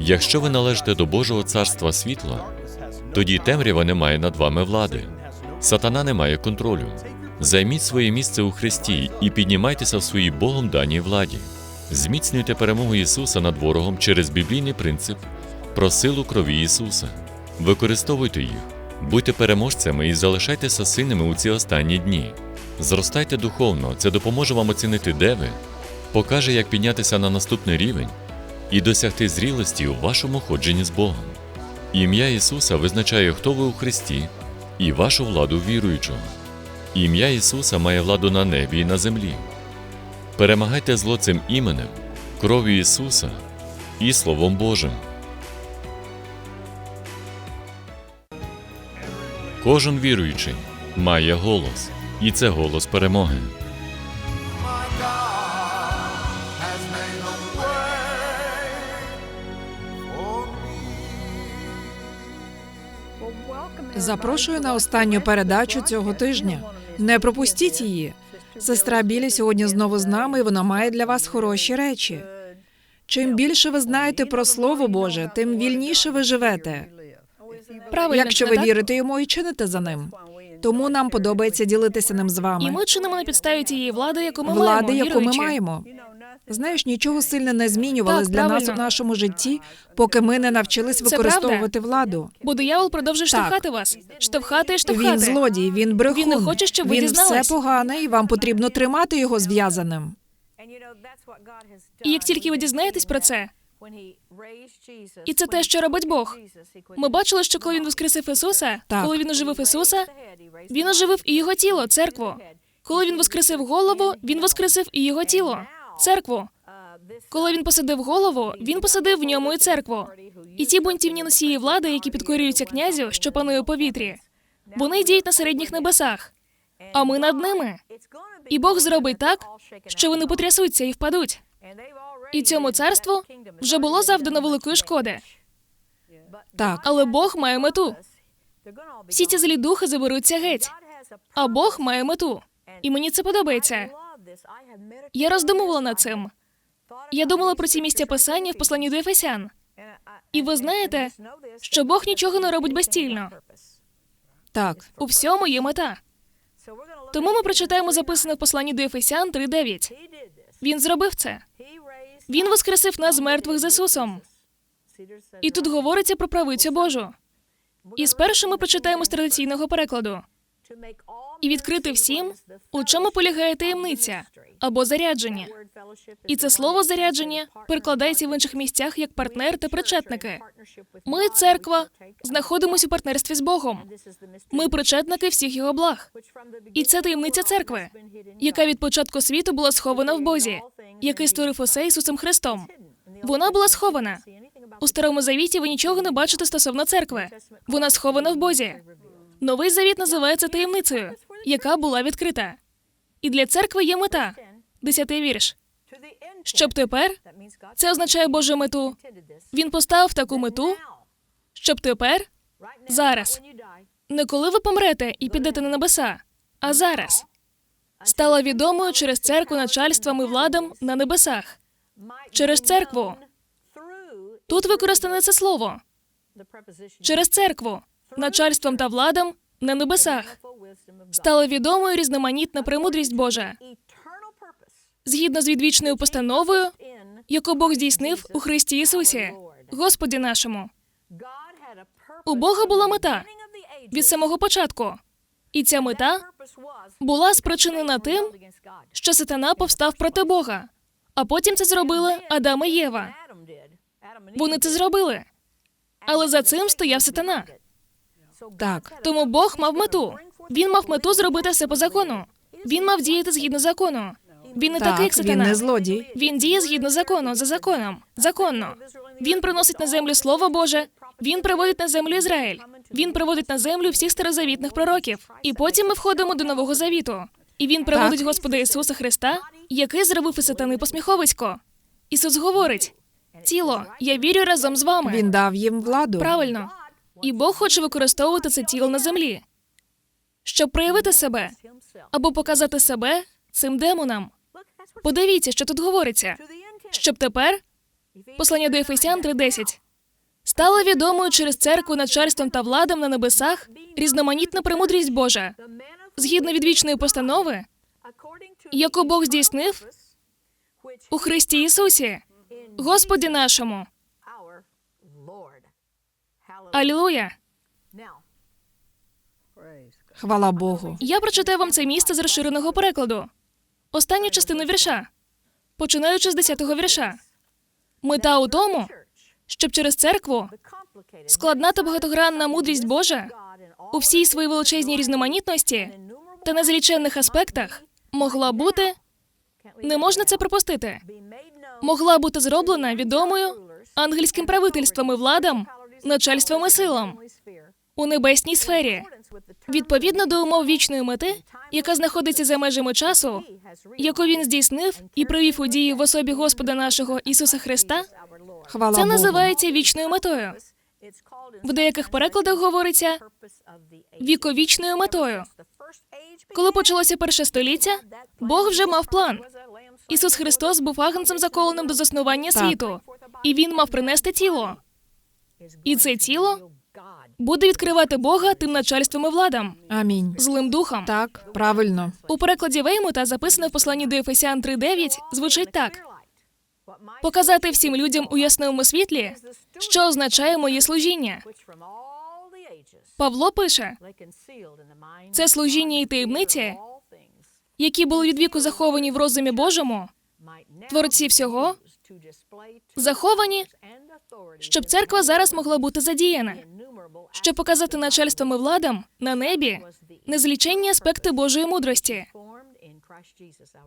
Якщо ви належите до Божого царства світла, тоді темрява не має над вами влади. Сатана не має контролю. Займіть своє місце у Христі і піднімайтеся в своїй Богом даній владі. Зміцнюйте перемогу Ісуса над ворогом через біблійний принцип про силу крові Ісуса. Використовуйте їх, будьте переможцями і залишайтеся сильними у ці останні дні. Зростайте духовно, це допоможе вам оцінити, де ви, покаже, як піднятися на наступний рівень і досягти зрілості у вашому ходженні з Богом. Ім'я Ісуса визначає, хто ви у Христі, і вашу владу віруючого. Ім'я Ісуса має владу на небі і на землі. Перемагайте зло цим іменем, кров'ю Ісуса і Словом Божим. Кожен віруючий має голос, і це голос перемоги. Запрошую на останню передачу цього тижня. Не пропустіть її. Сестра Білі сьогодні знову з нами, і вона має для вас хороші речі. Чим більше ви знаєте про Слово Боже, тим вільніше ви живете. Правильно, Якщо ви вірите йому і чините за ним. Тому нам подобається ділитися ним з І вами. ми чинимо на підставі тієї влади, яку ми Влади, маємо, яку ми віруючи. маємо. Знаєш, нічого сильно не змінювалось Так, для нас у нашому житті, поки ми не навчились використовувати владу. Бо диявол продовжує штовхати вас, штовхати і штовхати. Він злодій, він брехун. Він не хоче, щоб ви він дізнались. все погане, і вам потрібно тримати його зв'язаним. І як тільки ви дізнаєтесь про це, і це те, що робить Бог. Ми бачили, що коли він воскресив Ісуса, Так. коли він оживив Ісуса, він оживив і його тіло, церкву. Коли він воскресив голову, він воскресив і його тіло, церкву. Коли він посадив голову, він посадив в ньому і церкву. І ті бунтівні носії влади, які підкорюються князю, що панує у повітрі, вони діють на середніх небесах, а ми над ними. І Бог зробить так, що вони потрясуться і впадуть. І цьому царству вже було завдано великої шкоди. Так, Але Бог має мету. Всі ці злі духи заберуться геть. А Бог має мету. І мені це подобається. Я роздумувала над цим. Я думала про ці місця писання в посланні до Ефесян. І ви знаєте, що Бог нічого не робить безцільно. так. У всьому є мета. Тому ми прочитаємо записане в посланні до Ефесян 3.9. Він зробив це. Він воскресив нас з мертвих з Ісусом. І тут говориться про правицю Божу. І спершу ми прочитаємо з традиційного перекладу. І відкрити всім, у чому полягає таємниця або зарядження. І це слово зарядження перекладається в інших місцях як партнер та причетники. Ми, церква, знаходимося у партнерстві з Богом. Ми причетники всіх його благ. І це таємниця церкви, яка від початку світу була схована в Бозі, який створив усе Ісусом Христом. Вона була схована. У старому завіті ви нічого не бачите стосовно церкви. Вона схована в Бозі. Новий завіт називається таємницею, яка була відкрита. І для церкви є мета. Десятий вірш. Щоб тепер це означає Божу мету. Він поставив таку мету, щоб тепер, зараз, не коли ви помрете і підете на небеса, а зараз стала відомою через церкву начальствам і владам на небесах. Через церкву. Тут використане це слово через церкву, начальством та владам на небесах. Стала відомою різноманітна премудрість Божа згідно з відвічною постановою, яку Бог здійснив у Христі Ісусі, Господі нашому. У Бога була мета від самого початку, і ця мета була спричинена тим, що сатана повстав проти Бога, а потім це зробили Адам і Єва. Вони це зробили, але за цим стояв сатана. Так, Тому Бог мав мету. Він мав мету зробити все по закону. Він мав діяти згідно закону. Він не такий, як так, він сатана. не злодій. Він діє згідно закону, за законом, законно. Він приносить на землю Слово Боже. Він приводить на землю Ізраїль. Він приводить на землю всіх старозавітних пророків. І потім ми входимо до Нового Завіту. І він приводить Господа Ісуса Христа, який зробив із сатани посміховисько. Ісус говорить: тіло, я вірю разом з вами. Він дав їм владу. Правильно. І Бог хоче використовувати це тіло на землі, щоб проявити себе або показати себе цим демонам. Подивіться, що тут говориться. Щоб тепер послання до Ефесян 3.10. Стала відомою через церкву начальством та владам на небесах різноманітна премудрість Божа, згідно від вічної постанови, яку Бог здійснив у Христі Ісусі, Господі нашому. Алілуя! Хвала Богу. Я прочитаю вам це місце з розширеного перекладу. Останню частину вірша, починаючи з 10-го вірша. Мета у тому, щоб через церкву складна та багатогранна мудрість Божа у всій своїй величезній різноманітності та незліченних аспектах могла бути, не можна це пропустити, могла бути зроблена відомою ангельським правительством і владам, начальством і силам у небесній сфері, відповідно до умов вічної мети, яка знаходиться за межами часу, яку він здійснив і привів у дію в особі Господа нашого Ісуса Христа, Хвала це Богу. називається вічною метою. В деяких перекладах говориться віковічною метою. Коли почалося перше століття, Бог вже мав план. Ісус Христос був агнцем заколеним до заснування світу, і він мав принести тіло. І це тіло буде відкривати Бога тим начальством і владам, Амінь. злим духом. Так, правильно. У перекладі Веймута, записане в посланні до Ефесян 3.9, звучить так: показати всім людям у ясному світлі, що означає моє служіння. Павло пише: Це служіння і таємниці, які були від віку заховані в розумі Божому, творці всього, заховані, щоб церква зараз могла бути задіяна, щоб показати начальством і владам на небі незліченні аспекти Божої мудрості.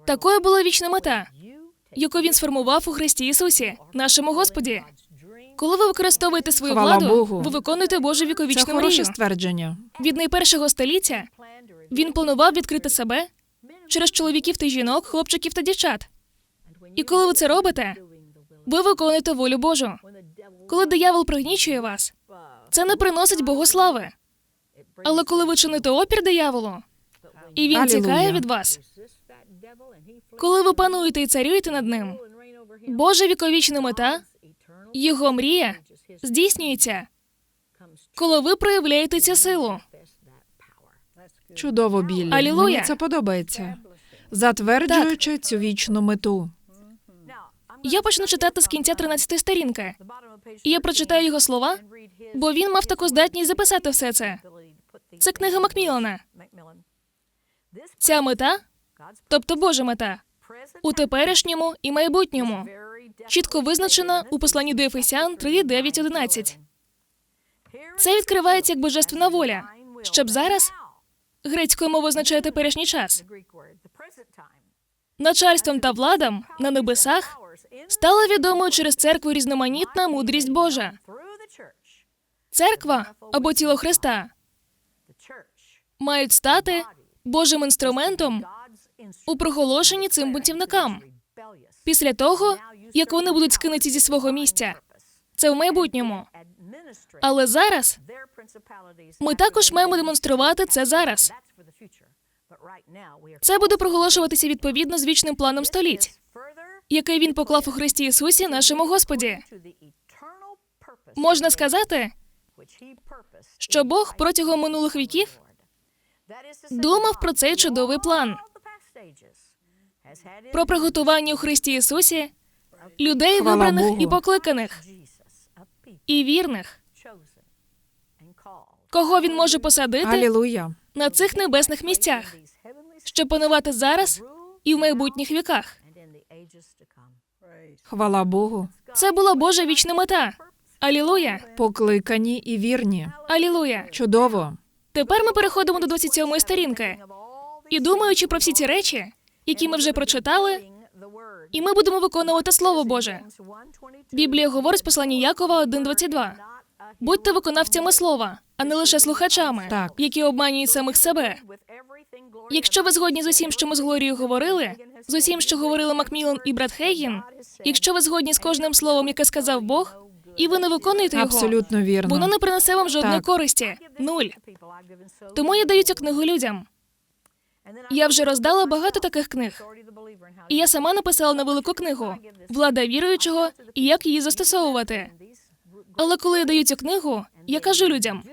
Такою була вічна мета, яку він сформував у Христі Ісусі, нашому Господі. Коли ви використовуєте свою Хвала владу, Богу. ви виконуєте Божу Це віковічну хороше мрію. ствердження. Від найпершого століття він планував відкрити себе через чоловіків та жінок, хлопчиків та дівчат. І коли ви це робите, ви виконуєте волю Божу. Коли диявол пригнічує вас, це не приносить Богу слави. Але коли ви чините опір дияволу, і він Алілуя. тікає від вас, коли ви пануєте і царюєте над ним, Божа віковічна мета, його мрія здійснюється, коли ви проявляєте цю силу. Чудово, Біллі. Алілуя. Мені це подобається. Затверджуючи цю вічну мету. Я почну читати з кінця 13 сторінки. І я прочитаю його слова, бо він мав таку здатність записати все це. Це книга Макмілана. Ця мета, тобто Божа мета, у теперішньому і майбутньому, чітко визначена у посланні до Ефесян 3, 9, 11. Це відкривається як божественна воля, щоб зараз грецькою мовою означає теперішній час. Начальством та владам на небесах стала відомою через церкву різноманітна мудрість Божа. Церква або тіло Христа мають стати Божим інструментом у проголошенні цим бунтівникам після того, як вони будуть скинуті зі свого місця. Це в майбутньому. Але зараз ми також маємо демонструвати це зараз. Це буде проголошуватися відповідно з вічним планом століть, який він поклав у Христі Ісусі, нашому Господі. Можна сказати, що Бог протягом минулих віків думав про цей чудовий план про приготування у Христі Ісусі людей вибраних і покликаних, і вірних, кого він може посадити Алілуя. на цих небесних місцях, щоб панувати зараз і в майбутніх віках. Хвала Богу. Це була Божа вічна мета. Алілуя! Покликані і вірні. Алілуя! Чудово. Тепер ми переходимо до 27-ї сторінки. І думаючи про всі ці речі, які ми вже прочитали, і ми будемо виконувати Слово Боже. Біблія говорить в посланні Якова 1.22. Будьте виконавцями слова, а не лише слухачами, Так. які обманюють самих себе. Якщо ви згодні з усім, що ми з Глорією говорили, з усім, що говорили Макмілан і Брат Хейгін, якщо ви згодні з кожним словом, яке сказав Бог, і ви не виконуєте його, Абсолютно вірно. воно не принесе вам жодної Так. користі. Нуль. Тому я даю цю книгу людям. Я вже роздала багато таких книг. І я сама написала невелику книгу Влада віруючого і як її застосовувати. Але коли я даю цю книгу, я кажу людям: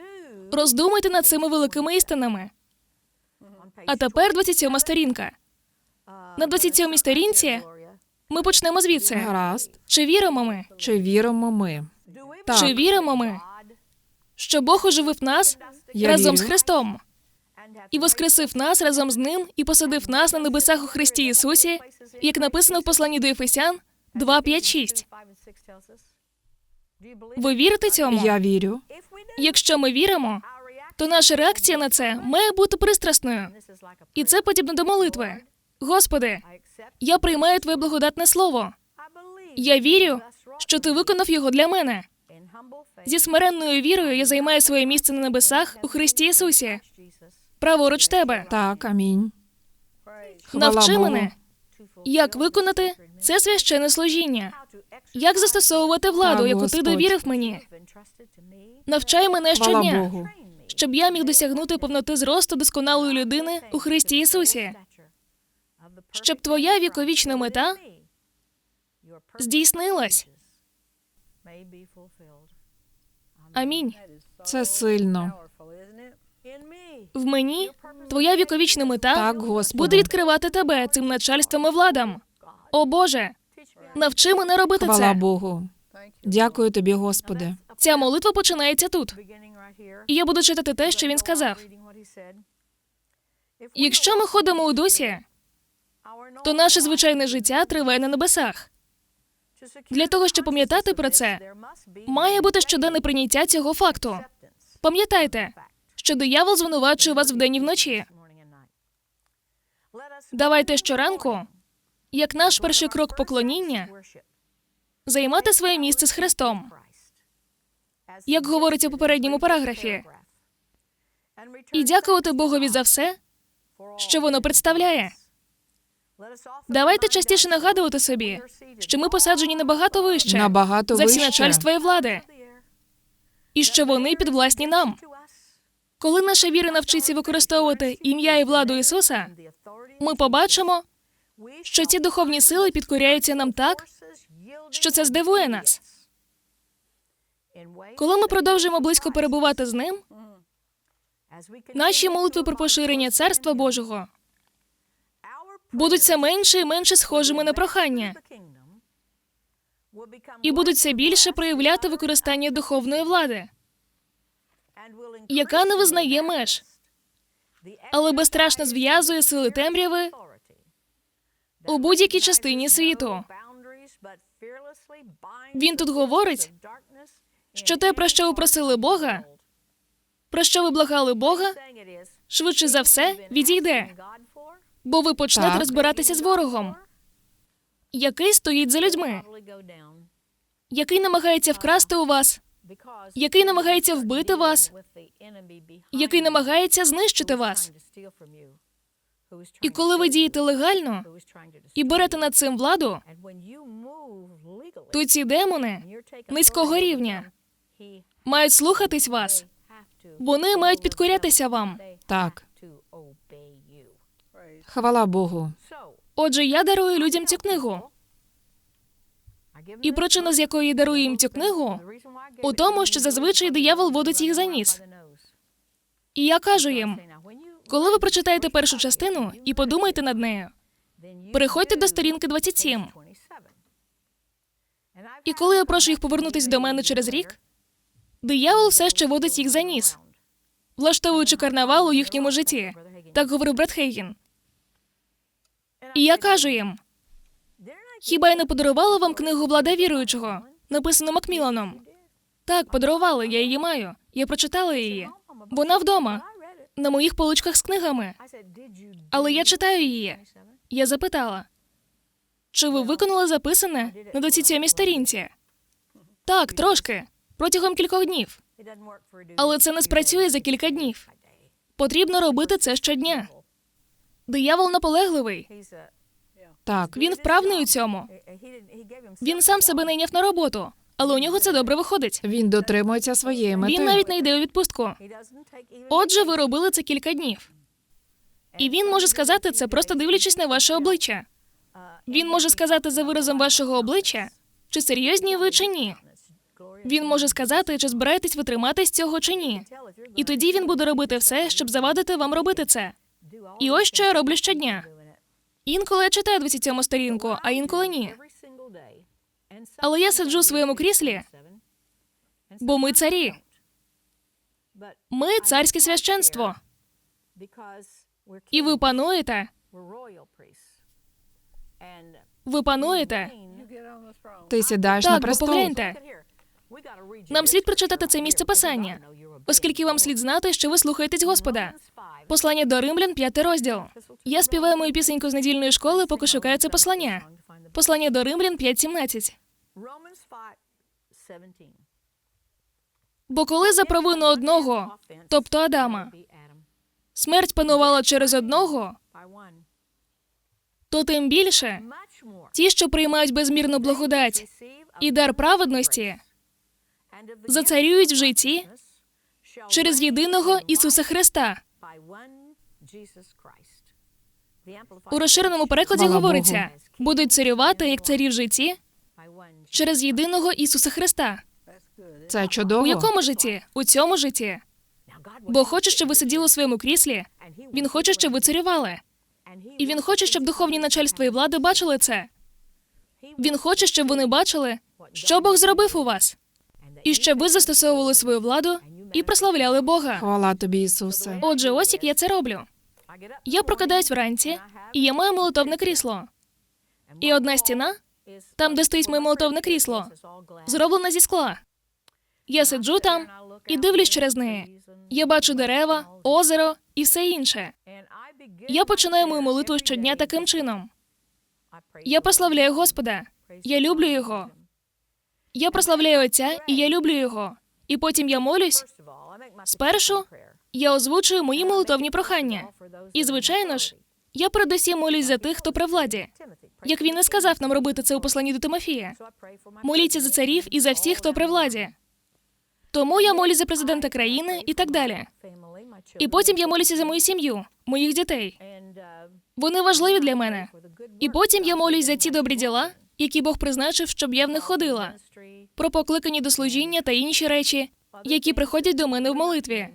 роздумайте над цими великими істинами. А тепер 27 сторінка. На 27 сторінці ми почнемо звідси. Гаразд. Чи віримо ми? Чи віримо ми? Так, Чи віримо ми, що Бог оживив нас я разом вірю. з Христом і воскресив нас разом з ним і посадив нас на небесах у Христі Ісусі, як написано в посланні до Ефесян 2, 5, 6. Ви вірите цьому? Я вірю. Якщо ми віримо, то наша реакція на це має бути пристрасною. І це подібно до молитви. Господи, я приймаю Твоє благодатне слово. Я вірю, що ти виконав його для мене. Зі смиренною вірою я займаю своє місце на небесах у Христі Ісусі. Праворуч тебе. Так, амінь. Хвала Навчи Богу. мене, як виконати це священне служіння, як застосовувати владу, Так, яку ти Господь. довірив мені. Навчай мене Хвала щодня, Богу. Щоб я міг досягнути повноти зросту досконалої людини у Христі Ісусі, щоб твоя віковічна мета здійснилась. Амінь. Це сильно. В мені твоя віковічна мета Так, Господи. буде відкривати тебе цим начальством і владам. О Боже, навчи мене робити Хвала це. Богу. Дякую тобі, Господи. Ця молитва починається тут. І я буду читати те, що він сказав. Якщо ми ходимо у дусі, то наше звичайне життя триває на небесах. Для того, щоб пам'ятати про це, має бути щоденне прийняття цього факту. Пам'ятайте, що диявол звинувачує вас вдень і вночі. Давайте щоранку, як наш перший крок поклоніння, займати своє місце з Христом, як говориться у попередньому параграфі, і дякувати Богові за все, що воно представляє. Давайте частіше нагадувати собі, що ми посаджені набагато вище Набагато за всі вище. начальства і влади, і що вони підвласні нам. Коли наша віра навчиться використовувати ім'я і владу Ісуса, ми побачимо, що ці духовні сили підкоряються нам так, що це здивує нас. Коли ми продовжуємо близько перебувати з ним, наші молитви про поширення царства Божого будуть все менше і менше схожими на прохання і будуть все більше проявляти використання духовної влади, яка не визнає меж, але безстрашно зв'язує сили темряви у будь-якій частині світу. Він тут говорить, що те, про що ви просили Бога, про що ви благали Бога, швидше за все відійде, бо ви почнете Так. розбиратися з ворогом, який стоїть за людьми, який намагається вкрасти у вас, який намагається вбити вас, який намагається знищити вас. І коли ви дієте легально і берете над цим владу, то ці демони низького рівня мають слухатись вас. Вони мають підкорятися вам. Так. Хвала Богу. Отже, я дарую людям цю книгу. І причина, з якої я дарую їм цю книгу, у тому, що зазвичай диявол водить їх за ніс. І я кажу їм: коли ви прочитаєте першу частину і подумайте над нею, переходьте до сторінки 27. І коли я прошу їх повернутись до мене через рік, диявол все ще водить їх за ніс, влаштовуючи карнавал у їхньому житті. Так говорив Бред Хейген. І я кажу їм: хіба я не подарувала вам книгу влада віруючого, написану Макміланом? Так, подарувала, я її маю. Я прочитала її. Вона вдома, на моїх поличках з книгами. Але я читаю її. Я запитала: чи ви виконали записане на 27 сторінці? Так, трошки, протягом кількох днів. Але це не спрацює за кілька днів. Потрібно робити це щодня. Диявол наполегливий. Так. Він вправний у цьому. Він сам себе найняв на роботу, але у нього це добре виходить. Він дотримується своєї мети. Він навіть не йде у відпустку. Отже, ви робили це кілька днів. І він може сказати це, просто дивлячись на ваше обличчя. Він може сказати за виразом вашого обличчя, чи серйозні ви, чи ні. Він може сказати, чи збираєтесь ви триматись цього чи ні. І тоді він буде робити все, щоб завадити вам робити це. І ось що я роблю щодня. Інколи я читаю 27 сторінку, а інколи ні. Але я сиджу у своєму кріслі, бо ми царі. Ми царське священство. І ви пануєте. Ви пануєте. Ти сідаєш на Так, бо престол. погляньте. Нам слід прочитати це місце писання, оскільки вам слід знати, що ви слухаєтесь Господа. Послання до Римлян, п'ятий розділ. Я співаю мою пісеньку з недільної школи, поки шукаю це послання. Послання до Римлян 5.17. Бо коли за провину одного, тобто Адама, смерть панувала через одного, то тим більше ті, що приймають безмірну благодать і дар праведності, зацарюють в житті через єдиного Ісуса Христа. У розширеному перекладі говориться: будуть царювати як царі в житті через єдиного Ісуса Христа. Це чудово. У якому житті? У цьому житті. Бо хоче, щоб ви сиділи у своєму кріслі. Він хоче, щоб ви царювали. І він хоче, щоб духовні начальства і влади бачили це. Він хоче, щоб вони бачили, що Бог зробив у вас, і щоб ви застосовували свою владу і прославляли Бога. Хвала тобі, Ісусе. Отже, ось як я це роблю. Я прокидаюсь вранці, і я маю молотовне крісло. І одна стіна, там, де стоїть моє молотовне крісло, зроблена зі скла. Я сиджу там і дивлюсь через неї. Я бачу дерева, озеро і все інше. Я починаю мою молитву щодня таким чином. Я прославляю Господа. Я люблю його. Я прославляю Отця, і я люблю його. І потім я молюсь. Спершу я озвучую мої молитовні прохання. І, звичайно ж, я передусім молюсь за тих, хто при владі. Як він і сказав нам робити це у посланні до Тимофія. Моліться за царів і за всіх, хто при владі. Тому я молюсь за президента країни і так далі. І потім я молюся за мою сім'ю, моїх дітей. Вони важливі для мене. І потім я молюсь за ті добрі діла, які Бог призначив, щоб я в них ходила, про покликані до служіння та інші речі, які приходять до мене в молитві.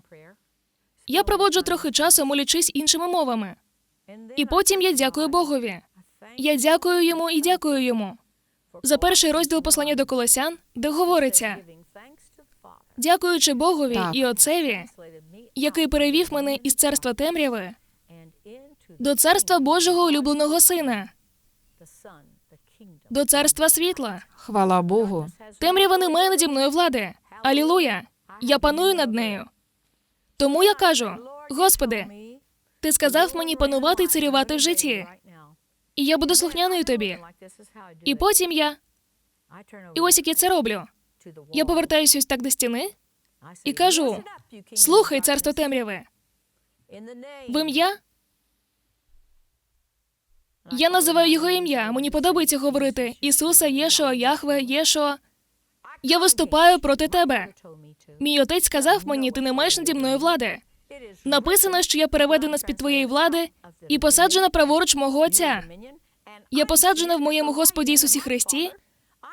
Я проводжу трохи часу, молячись іншими мовами. І потім я дякую Богові. Я дякую йому і дякую йому. За перший розділ послання до Колосян, де говориться: дякуючи Богові Так. і Отцеві, який перевів мене із царства темряви до царства Божого улюбленого сина, до царства світла. Хвала Богу. Темрява не має наді мною влади. Алілуя! Я паную над нею. Тому я кажу: Господи, ти сказав мені панувати і царювати в житті, і я буду слухняною тобі. І потім я. І ось як я це роблю. Я повертаюся ось так до стіни і кажу: слухай, царство темряви, в ім'я. Я називаю його ім'я. Мені подобається говорити Ісуса, Єшуа, Яхве, Єшуа. Я виступаю проти тебе. Мій отець сказав мені, ти не маєш наді мною влади. Написано, що я переведена з під твоєї влади і посаджена праворуч мого отця. Я посаджена в моєму Господі Ісусі Христі,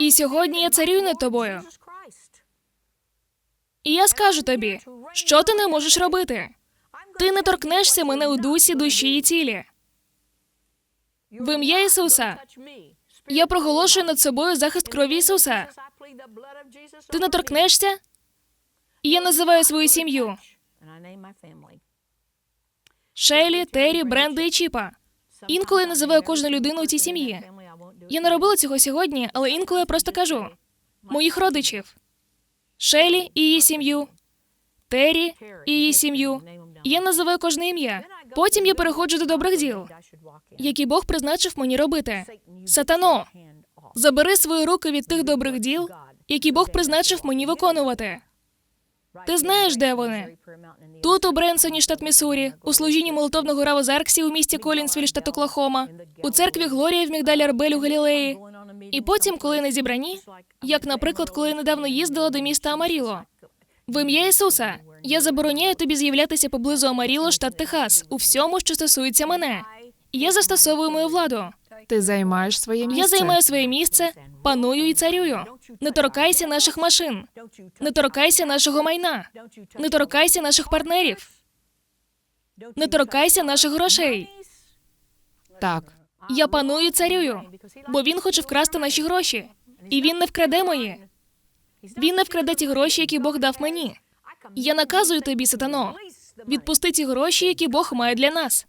і сьогодні я царюю над тобою. І я скажу тобі, що ти не можеш робити. Ти не торкнешся мене у дусі, душі і тілі. В ім'я Ісуса я проголошую над собою захист крові Ісуса. Ти не торкнешся, і я називаю свою сім'ю Шейлі, Террі, Бренда і Чіпа. Інколи я називаю кожну людину у цій сім'ї. Я не робила цього сьогодні, але інколи я просто кажу моїх родичів Шейлі і її сім'ю, Террі і її сім'ю. Я називаю кожне ім'я. Потім я переходжу до добрих діл, які Бог призначив мені робити. Сатано, забери свої руки від тих добрих діл, які Бог призначив мені виконувати. Ти знаєш, де вони? Тут, у Бренсоні, штат Міссурі, у служінні молитовного Раво Зарксі у місті Колінсвіль, штат Оклахома, у церкві Глорія в Мігдалі Арбель у Галілеї. І потім, коли не зібрані, як, наприклад, коли я недавно їздила до міста Амаріло. В ім'я Ісуса, я забороняю тобі з'являтися поблизу Амаріло, штат Техас, у всьому, що стосується мене. Я застосовую мою владу. Ти займаєш своє місце. Я займаю своє місце, паную і царюю. Не торкайся наших машин, не торкайся нашого майна, не торкайся наших партнерів, не торкайся наших грошей. Так. Я паную і царюю, бо він хоче вкрасти наші гроші, і він не вкраде мої. Він не вкраде ті гроші, які Бог дав мені. Я наказую тобі, сатано, відпусти ті гроші, які Бог має для нас,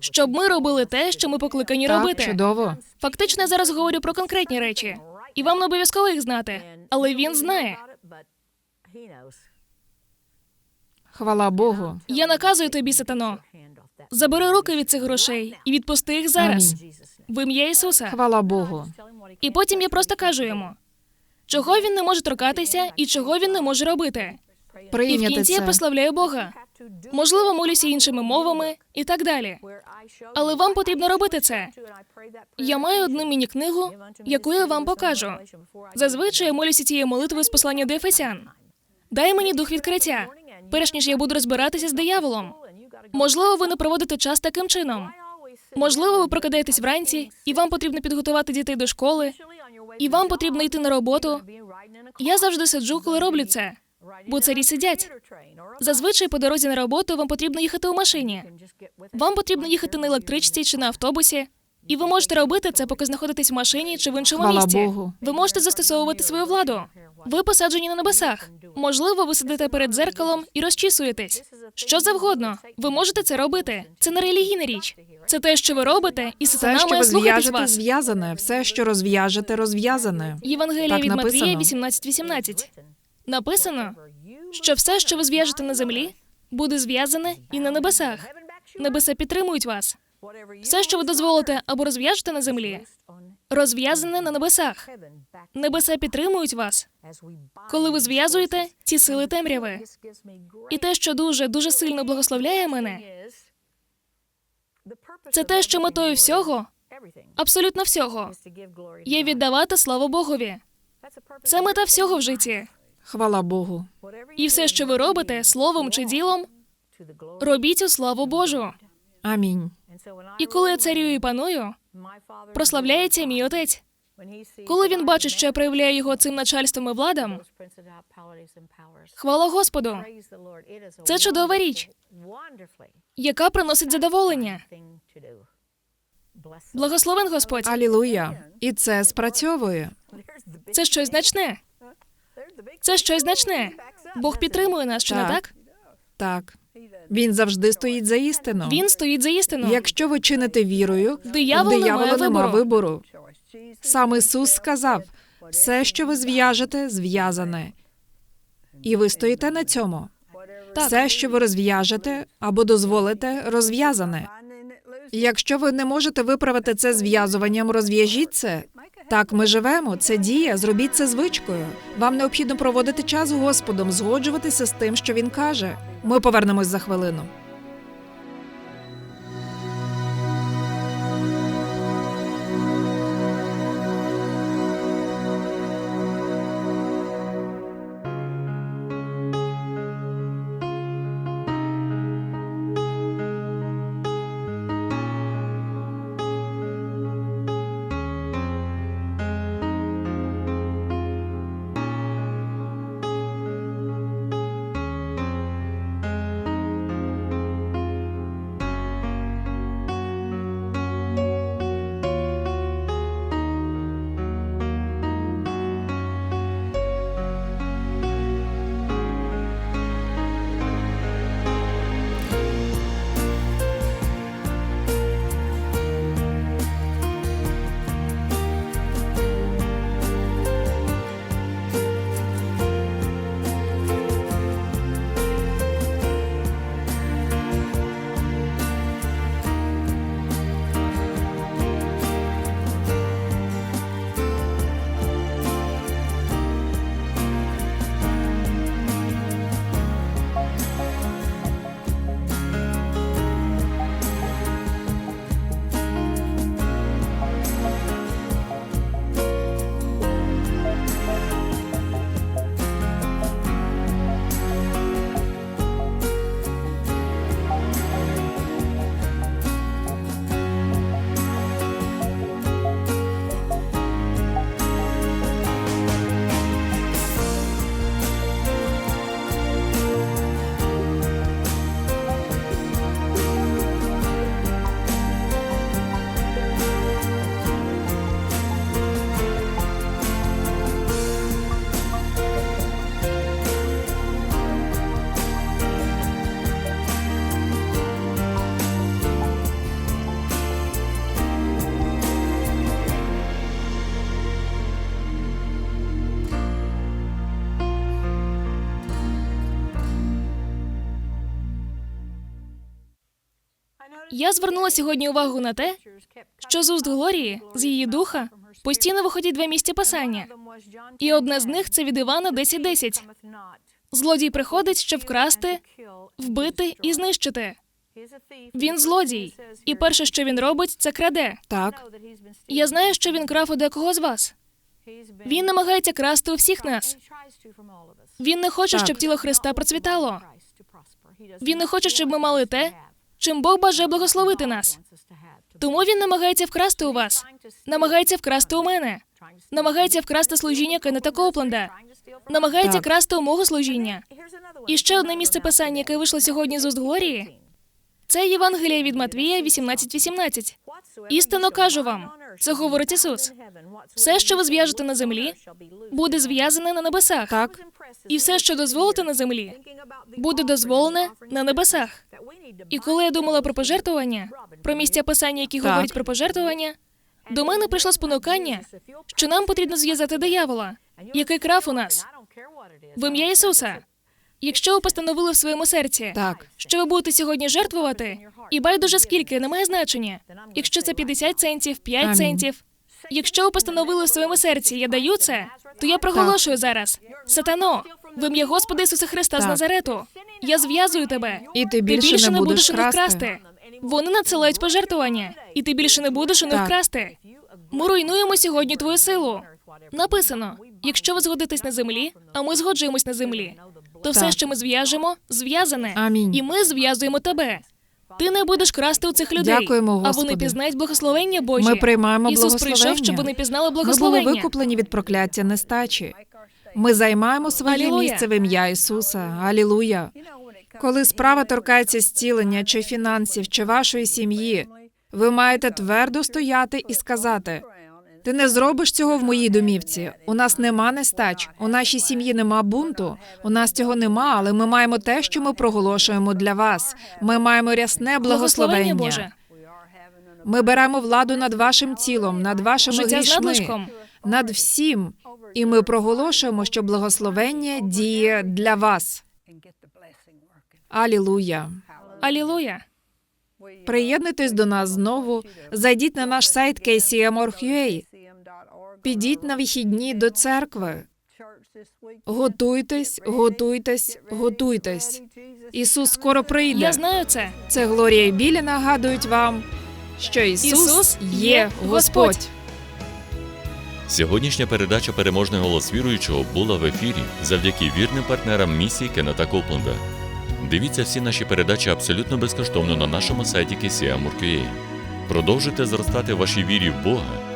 щоб ми робили те, що ми покликані Так, робити. чудово. Фактично, я зараз говорю про конкретні речі, і вам не обов'язково їх знати, але він знає. Хвала Богу. Я наказую тобі, сатано, забери руки від цих грошей і відпусти їх зараз в ім'я Ісуса. Хвала Богу. І потім я просто кажу йому, чого він не може торкатися і чого він не може робити. І в кінці я прославляю Бога. Можливо, молюся іншими мовами і так далі. Але вам потрібно робити це. Я маю одну міні-книгу, яку я вам покажу. Зазвичай я молюся цією молитвою з послання до Ефесян. Дай мені дух відкриття, перш ніж я буду розбиратися з дияволом. Можливо, ви не проводите час таким чином. Можливо, ви прокидаєтесь вранці, і вам потрібно підготувати дітей до школи, і вам потрібно йти на роботу. Я завжди сиджу, коли роблю це, бо царі сидять. Зазвичай по дорозі на роботу вам потрібно їхати у машині. Вам потрібно їхати на електричці чи на автобусі, і ви можете робити це, поки знаходитесь в машині чи в іншому Хвала місці. Богу. Ви можете застосовувати свою владу. Ви посаджені на небесах. Можливо, ви сидите перед дзеркалом і розчісуєтесь. Що завгодно. Ви можете це робити. Це не релігійна річ. Це те, що ви робите, і Все, сатана що має слухатись вас. зв'язане. Все, що розв'яжете, розв'язане. Євангелія Так від Матвія написано. 18.18. Написано, що все, що ви зв'яжете на землі, буде зв'язане і на небесах. Небеса підтримують вас. Все, що ви дозволите або розв'яжете на землі, розв'язане на небесах. Небеса підтримують вас, коли ви зв'язуєте ці сили темряви. І те, що дуже дуже сильно благословляє мене, це те, що метою всього, абсолютно всього, є віддавати славу Богові. Це мета всього в житті. Хвала Богу. І все, що ви робите, словом чи ділом, робіть у славу Божу. Амінь. І коли я царюю і паную, прославляється мій отець. Коли він бачить, що я проявляю його цим начальством і владам, хвала Господу, Це чудова річ. яка приносить задоволення. Благословен Господь. Алілуя. І це спрацьовує. Це щось значне. Це щось значне. Бог підтримує нас, чи не Так. так? Він завжди стоїть за істину. Він стоїть за істину. Якщо ви чините вірою, Диявол у не нема вибору. вибору. Сам Ісус сказав: все, що ви зв'яжете, зв'язане. І ви стоїте на цьому. Так. Все, що ви розв'яжете або дозволите, розв'язане. Якщо ви не можете виправити це зв'язуванням, розв'яжіть це. Так ми живемо. Це діє. Зробіть це звичкою. Вам необхідно проводити час з Господом, згоджуватися з тим, що він каже. Ми повернемось за хвилину. Я звернула сьогодні увагу на те, що з уст Глорії, з її духа, постійно виходять два місця писання. І одне з них це від Івана 10.10. Злодій приходить, щоб вкрасти, вбити і знищити. Він злодій. І перше, що він робить, це краде. Так, Я знаю, що він крав у декого з вас. Він намагається красти у всіх нас. Він не хоче, Так. щоб тіло Христа процвітало. Він не хоче, щоб ми мали те, чим Бог бажає благословити нас. Тому він намагається вкрасти у вас, намагається вкрасти у мене, намагається вкрасти служіння Кеннета Копленда, намагається красти у мого служіння. І ще одне місце писання, яке вийшло сьогодні з уст Глорії, це Євангеліє від Матвія 18.18. Істинно кажу вам, це говорить Ісус. Все, що ви зв'яжете на землі, буде зв'язане на небесах. так, І все, що дозволите на землі, буде дозволене на небесах. І коли я думала про пожертвування, про місця писання, які Так. говорять про пожертвування, до мене прийшло спонукання, що нам потрібно зв'язати диявола, який крав у нас в ім'я Ісуса. Якщо ви постановили в своєму серці, так. що ви будете сьогодні жертвувати, і байдуже скільки, не має значення. Якщо це 50 центів, 5 Амінь. центів. Якщо ви постановили в своєму серці, я даю це, то я проголошую зараз. Сатано, в ім'я Господа Ісуса Христа з Так. Назарету. Я зв'язую тебе. І ти більше, не будеш у них красти. Вони надсилають пожертвування, і ти більше не будеш у них Так. красти. Ми руйнуємо сьогодні твою силу. Написано: якщо ви згодитесь на землі, а ми згоджуємось на землі, то все, Так. що ми зв'яжемо, зв'язане. Амінь. І ми зв'язуємо тебе. Ти не будеш красти у цих людей, Дякуємо, а вони пізнають благословення Божі. Ми приймаємо Ісус прийшов, благословення. щоб вони пізнали Ми були викуплені від прокляття нестачі. Ми займаємо своє Алілуя. місце в ім'я Ісуса. Алілуя. Коли справа торкається зцілення чи фінансів, чи вашої сім'ї, ви маєте твердо стояти і сказати: ти не зробиш цього в моїй домівці. У нас нема нестач, у нашій сім'ї нема бунту. У нас цього нема, але ми маємо те, що ми проголошуємо для вас. Ми маємо рясне Благословення. Боже. Ми беремо владу над вашим тілом, над вашими Життя грішми, над всім. І ми проголошуємо, що благословення діє для вас. Алілуя. Алілуя. Приєднуйтесь до нас знову. Зайдіть на наш сайт kcm.org.ua. Підіть на вихідні до церкви. Готуйтесь, готуйтесь, готуйтесь. Ісус скоро прийде. Я знаю це. Це Глорія і Білі нагадують вам, що Ісус, Ісус є Господь. Сьогоднішня передача Переможний голос віруючого була в ефірі завдяки вірним партнерам місії Кеннета Копленда. Дивіться всі наші передачі абсолютно безкоштовно на нашому сайті KCM.org.ua. Продовжуйте зростати в вашій вірі в Бога